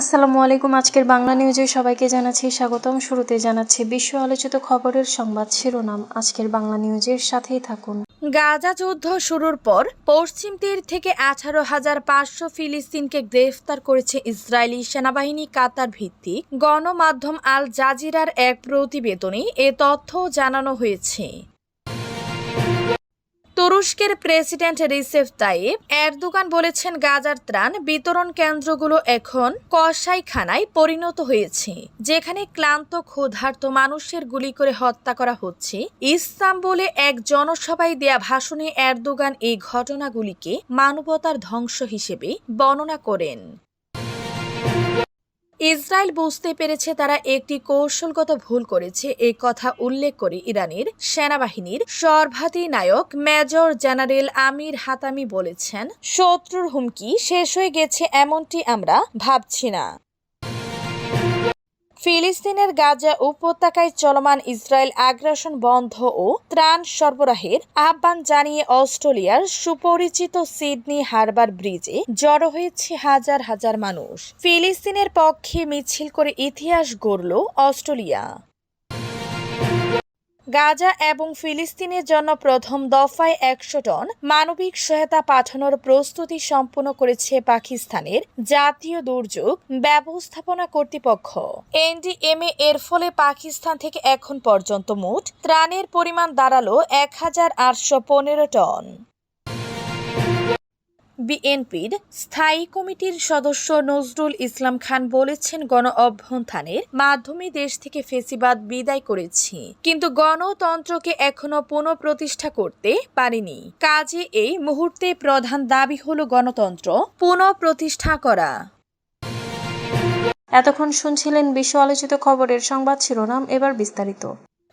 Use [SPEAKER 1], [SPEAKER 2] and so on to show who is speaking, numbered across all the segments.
[SPEAKER 1] আসসালামু আলাইকুম, আজকের বাংলা নিউজে সবাইকে জানাচ্ছি স্বাগতম। শুরুতে জানাচ্ছি বিশ্ব আলোচিত খবরের সংবাদ শিরোনাম। আজকের বাংলা নিউজের সাথেই থাকুন।
[SPEAKER 2] গাজা যুদ্ধ শুরুর পর পশ্চিম তীর থেকে আঠারো হাজার পাঁচশো ফিলিস্তিনকে গ্রেফতার করেছে ইসরায়েলি সেনাবাহিনী কাতার ভিত্তিক। গণমাধ্যম আল জাজিরার এক প্রতিবেদনে এ তথ্য জানানো হয়েছে। তুরস্কের প্রেসিডেন্ট রিসেফ তাইব এরদোগান বলেছেন গাজার ত্রাণ বিতরণ কেন্দ্রগুলো এখন কসাইখানায় পরিণত হয়েছে, যেখানে ক্লান্ত, ক্ষুধার্ত মানুষের গুলি করে হত্যা করা হচ্ছে। ইস্তাম্বুলে এক জনসভায় দেয়া ভাষণে এরদোগান এই ঘটনাগুলিকে মানবতার ধ্বংস হিসেবে বর্ণনা করেন। ইসরায়েল বুঝতে পেরেছে তারা একটি কৌশলগত ভুল করেছে। এই কথা উল্লেখ করে ইরানের সেনাবাহিনীর সর্বাধিনায়ক মেজর জেনারেল আমির হাতামি বলেছেন, শত্রুর হুমকি শেষ হয়ে গেছে এমনটি আমরা ভাবছি না। ফিলিস্তিনের গাজা উপত্যকায় চলমান ইসরায়েল আগ্রাসন বন্ধ ও ত্রাণ সরবরাহের আহ্বান জানিয়ে অস্ট্রেলিয়ার সুপরিচিত সিডনি হারবার ব্রিজে জড়ো হয়েছে হাজার হাজার মানুষ। ফিলিস্তিনের পক্ষে মিছিল করে ইতিহাস গড়ল অস্ট্রেলিয়া। গাজা এবং ফিলিস্তিনের জন্য প্রথম দফায় একশো টন মানবিক সহায়তা পাঠানোর প্রস্তুতি সম্পন্ন করেছে পাকিস্তানের জাতীয় দুর্যোগ ব্যবস্থাপনা কর্তৃপক্ষ। এনডিএমএ এর ফলে পাকিস্তান থেকে এখন পর্যন্ত মোট ত্রাণের পরিমাণ দাঁড়াল এক হাজার আটশো পনেরো টন। বিএনপির স্থায়ী কমিটির সদস্য নজরুল ইসলাম খান বলেছেন গণ অভ্যন্থানের মাধ্যমে দেশ থেকে ফেসিবাদ বিদায় করেছি। কিন্তু গণতন্ত্রকে এখনও পুনঃপ্রতিষ্ঠা করতে পারিনি। কাজে এই মুহূর্তে প্রধান দাবি হল গণতন্ত্র পুনঃপ্রতিষ্ঠা করা।
[SPEAKER 1] এতক্ষণ শুনছিলেন বিশ্ব আলোচিত খবরের সংবাদ শিরোনাম, এবার বিস্তারিত।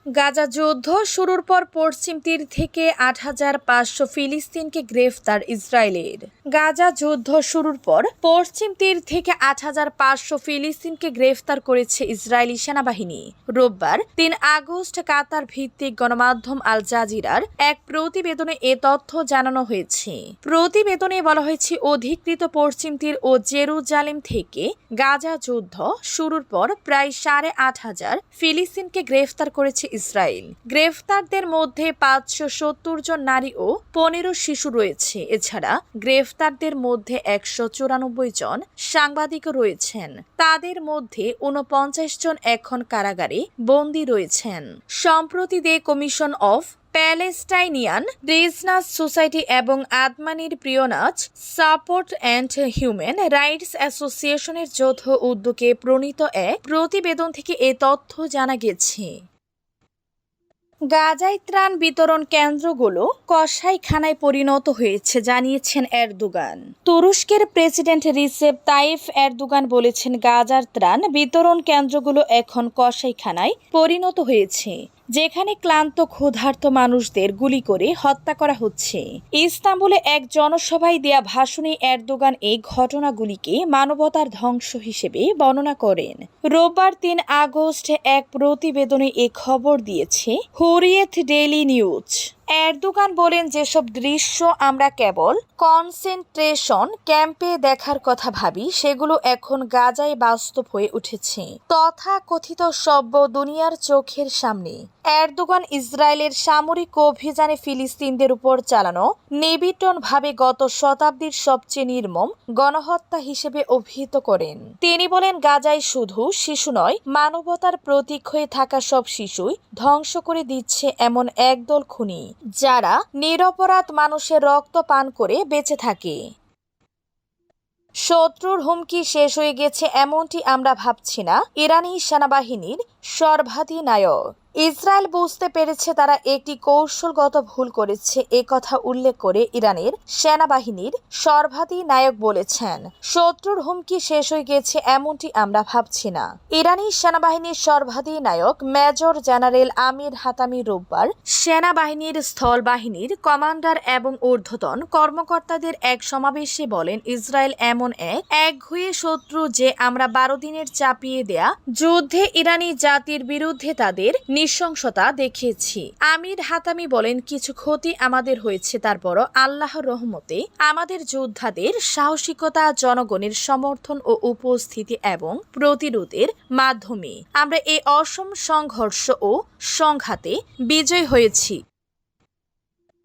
[SPEAKER 2] গাজা যুদ্ধ শুরুর পর পশ্চিম তীর থেকে আট হাজার পাঁচশো ফিলিস্তিনকে গ্রেফতার ইসরায়েলের। গাজা যুদ্ধ শুরুর পর পশ্চিম তীর থেকে আট হাজার পাঁচশো ফিলিস্তিনকে গ্রেফতার করেছে ইসরায়েলি সেনাবাহিনী। রোববার তিন আগস্ট কাতার ভিত্তিক গণমাধ্যম আল জাজিরার এক প্রতিবেদনে এ তথ্য জানানো হয়েছে। প্রতিবেদনে বলা হয়েছে, অধিকৃত পশ্চিম তীর ও জেরুজালেম থেকে গাজা যুদ্ধ শুরুর পর প্রায় সাড়ে আট হাজার ফিলিস্তিনকে গ্রেফতার করেছে ইসরায়েল। গ্রেফতারদের মধ্যে পাঁচশো সত্তর জন নারী ও পনেরো শিশু রয়েছে। এছাড়া গ্রেফতারদের মধ্যে একশো চুরানব্বই জন সাংবাদিকও রয়েছেন। তাদের মধ্যে উনপঞ্চাশ জন এখন কারাগারে বন্দী রয়েছেন। সম্প্রতি the commission of Palestinian prisoners society এবং আদমানির প্রিয়নাচ, সাপোর্ট অ্যান্ড হিউম্যান রাইটস অ্যাসোসিয়েশনের যৌথ উদ্যোগে প্রণীত এক প্রতিবেদন থেকে এ তথ্য জানা গেছে। গাজায় ত্রাণ বিতরণ কেন্দ্রগুলো কসাইখানায় পরিণত হয়েছে, জানিয়েছেন এরদোগান। তুরস্কের প্রেসিডেন্ট রিসেপ তাইফ এরদোগান বলেছেন, গাজার ত্রাণ বিতরণ কেন্দ্রগুলো এখন কসাইখানায় পরিণত হয়েছে। যেখানে ক্লান্ত, ক্ষুধার্ত মানুষদের গুলি করে হত্যা করা হচ্ছে। ইস্তাম্বুলে এক জনসভায় দেয়া ভাষণে এরদোগান এই ঘটনাগুলিকে মানবতার ধ্বংস হিসেবে বর্ণনা করেন। রোববার তিন আগস্ট এক প্রতিবেদনে এ খবর দিয়েছে হুরিয়েত ডেইলি নিউজ। এরদোগান বলেন, যেসব দৃশ্য আমরা কেবল কনসেন্ট্রেশন ক্যাম্পে দেখার কথা ভাবি, সেগুলো এখন গাজায় বাস্তব হয়ে উঠেছে। তথা কথিত সভ্য দুনিয়ার চোখের সামনে। এরদোগান ইসরায়েলের সামরিক অভিযানে ফিলিস্তিনদের উপর চালানো নিবিটনভাবে গত শতাব্দীর সবচেয়ে নির্মম গণহত্যা হিসেবে অভিহিত করেন। তিনি বলেন, গাজায় শুধু শিশু নয়, মানবতার প্রতীক হয়ে থাকা সব শিশুই ধ্বংস করে দিচ্ছে এমন একদল খুনি। যারা নিরপরাধ মানুষের রক্ত পান করে বেঁচে থাকে। শত্রুর হুমকি শেষ হয়ে গেছে এমনটি আমরা ভাবছি না। ইরানি সেনাবাহিনীর সর্বাধিনায়ক ইসরায়েল বুঝতে পেরেছে তারা একটি কৌশলগত ভুল করেছে, এ কথা উল্লেখ করে ইরানের সেনাবাহিনীর সর্বাধিনায়ক বলেছেন, শত্রুর হুমকি শেষ হয়ে গেছে এমনটি আমরা ভাবছি না। ইরানি সেনাবাহিনীর সর্বাধিনায়ক মেজর জেনারেল আমির হাতামি রোববার সেনাবাহিনীর স্থল বাহিনীর কমান্ডার এবং ঊর্ধ্বতন কর্মকর্তাদের এক সমাবেশে বলেন, ইসরায়েল এমন এক, একঘুয়ে শত্রু যে আমরা বারো দিনের চাপিয়ে দেয়া যুদ্ধে ইরানি জাতির বিরুদ্ধে তাদের নৃশংসতা দেখিয়েছি আমির হাতামি বলেন, কিছু ক্ষতি আমাদের হয়েছে তারপর আল্লাহর রহমতে আমাদের যোদ্ধাদের সাহসিকতা, জনগণের সমর্থন ও উপস্থিতি এবং প্রতিরোধের মাধ্যমে আমরা এই অসম সংঘর্ষ ও সংঘাতে বিজয় হয়েছি।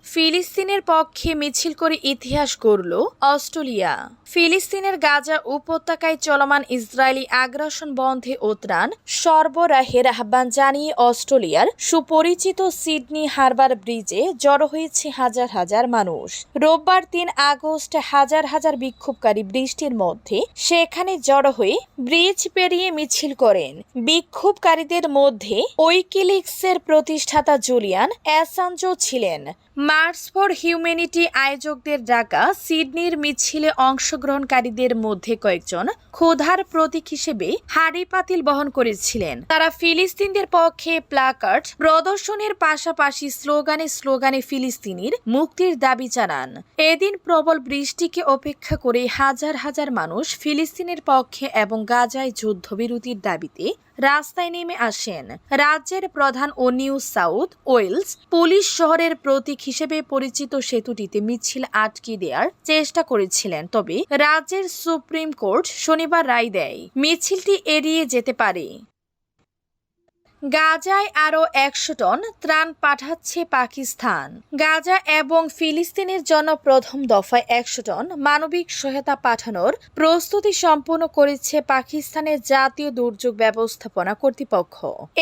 [SPEAKER 2] ফিলিস্তিনের পক্ষে মিছিল করে ইতিহাস গড়ল অস্ট্রেলিয়া। ফিলিস্তিনের গাজা উপত্যকায় চলমান ইসরায়েলি আগ্রাসন বন্ধে ও ত্রাণ সরবরাহের আহ্বান জানিয়ে অস্ট্রেলিয়ার সুপরিচিত সিডনি হারবার ব্রিজে জড়ো হয়েছে হাজার হাজার মানুষ। রোববার তিন আগস্ট হাজার হাজার বিক্ষোভকারী বৃষ্টির মধ্যে সেখানে জড়ো হয়ে ব্রিজ পেরিয়ে মিছিল করেন। বিক্ষোভকারীদের মধ্যে উইকিলিক্সের প্রতিষ্ঠাতা জুলিয়ান অ্যাসাঞ্জো ছিলেন। মার্চ ফর হিউম্যানিটি আয়োজকদের ডাকা সিডনির মিছিলে অংশগ্রহণকারীদের মধ্যে কয়েকজন ক্ষুধার প্রতীক হিসেবে হাড়ি পাতিল বহন করেছিলেন। তারা ফিলিস্তিনদের পক্ষে প্লাকার্ড প্রদর্শনের পাশাপাশি স্লোগানে স্লোগানে ফিলিস্তিনির মুক্তির দাবি জানান। এদিন প্রবল বৃষ্টিকে অপেক্ষা করে হাজার হাজার মানুষ ফিলিস্তিনের পক্ষে এবং গাজায় যুদ্ধবিরতির দাবিতে রাস্তায় নেমে আসেন। রাজ্যের প্রধান ও নিউ সাউথ ওয়েলস পুলিশ শহরের প্রতীক হিসেবে পরিচিত সেতুটিতে মিছিল আটকে দেওয়ার চেষ্টা করেছিলেন, তবে রাজ্যের সুপ্রিম কোর্ট শনিবার রায় দেয়, মিছিলটি এড়িয়ে যেতে পারে। গাজায় আরও একশো টন ত্রাণ পাঠাচ্ছে পাকিস্তান। গাজা এবং ফিলিস্তিনের জন্য প্রথম দফায় একশো টন মানবিক সহায়তা পাঠানোর প্রস্তুতি সম্পন্ন করেছে পাকিস্তানের জাতীয় দুর্যোগ ব্যবস্থাপনা কর্তৃপক্ষ।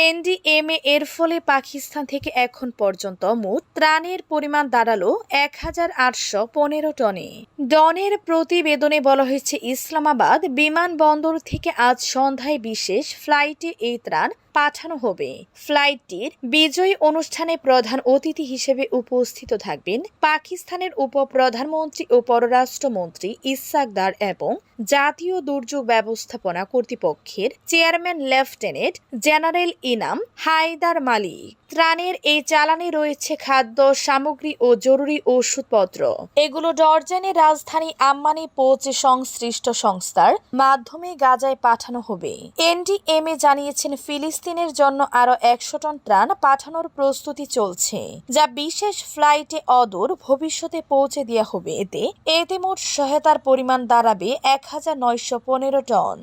[SPEAKER 2] এনডিএমএ এর ফলে পাকিস্তান থেকে এখন পর্যন্ত মোট ত্রাণের পরিমাণ দাঁড়াল এক হাজার আটশো পনেরো টনে। ডনের প্রতিবেদনে বলা হয়েছে, ইসলামাবাদ বিমানবন্দর থেকে আজ সন্ধ্যায় বিশেষ ফ্লাইটে এই ত্রাণ পাঠানো হবে। ফ্লাইটটির বিজয়ী অনুষ্ঠানে প্রধান অতিথি হিসেবে উপস্থিত থাকবেন পাকিস্তানের উপপ্রধানমন্ত্রী ও পররাষ্ট্রমন্ত্রী ইসাকদার এবং জাতীয় দুর্যোগ ব্যবস্থাপনা কর্তৃপক্ষের chairman lieutenant general Inam Haider Malik. ত্রাণের এই চালানে রয়েছে খাদ্য, সামগ্রী ও জরুরি ওষুধপত্র। এগুলো ডরজেনে রাজধানী আম্মানি পোচ সংশ্লিষ্ট সংস্থার মাধ্যমে গাজায় পাঠানো হবে। এনডিএমএ জানিয়েছেন ফিলিস্তিনের জন্য আরও একশো টন ত্রাণ পাঠানোর প্রস্তুতি চলছে, যা বিশেষ ফ্লাইটে অদূর ভবিষ্যতে পৌঁছে দেওয়া হবে। এতে এতে মোট সহায়তার পরিমাণ দাঁড়াবে এক হাজার নয়শো পনেরো টন।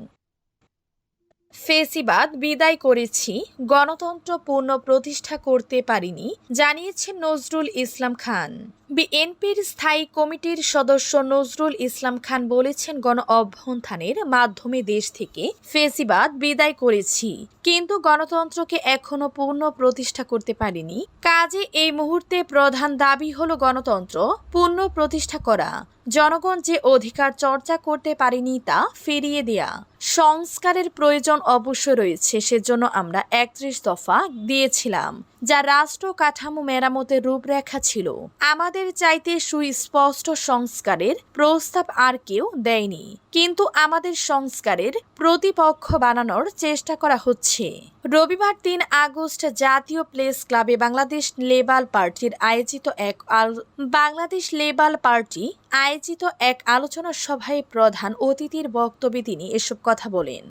[SPEAKER 2] ফেসিবাদ বিদায় করেছি, গণতন্ত্র পূর্ণ প্রতিষ্ঠা করতে পারিনি, জানিয়েছেন নজরুল ইসলাম খান। বিএনপির স্থায়ী কমিটির সদস্য নজরুল ইসলাম খান বলেছেন, গণ অভ্যন্থানের মাধ্যমে দেশ থেকে ফেসিবাদ বিদায় করেছি, কিন্তু গণতন্ত্রকে এখনও পূর্ণ প্রতিষ্ঠা করতে পারিনি। কাজে এই মুহূর্তে প্রধান দাবি হল গণতন্ত্র পূর্ণ প্রতিষ্ঠা করা। জনগণ যে অধিকার চর্চা করতে পারেনি তা ফিরিয়ে দেয়া। সংস্কারের প্রয়োজন অবশ্য রয়েছে, সেজন্য আমরা একত্রিশ দফা দিয়েছিলাম, যা রাষ্ট্র কাঠামো মেরামতের রূপরেখা ছিল। আমাদের চাইতে সুস্পষ্ট সংস্কারের প্রস্তাব আর কেউ দেয়নি। কিন্তু আমাদের সংস্কারের প্রতিপক্ষ বানানোর চেষ্টা করা হচ্ছে। রবিবার তিন আগস্ট জাতীয় প্লেস ক্লাবে বাংলাদেশ লেবাল পার্টির আয়োজিত এক বাংলাদেশ লেবাল পার্টি আয়োজিত এক আলোচনা সভায় প্রধান অতিথির বক্তব্যে তিনি এসব কথা বলেন।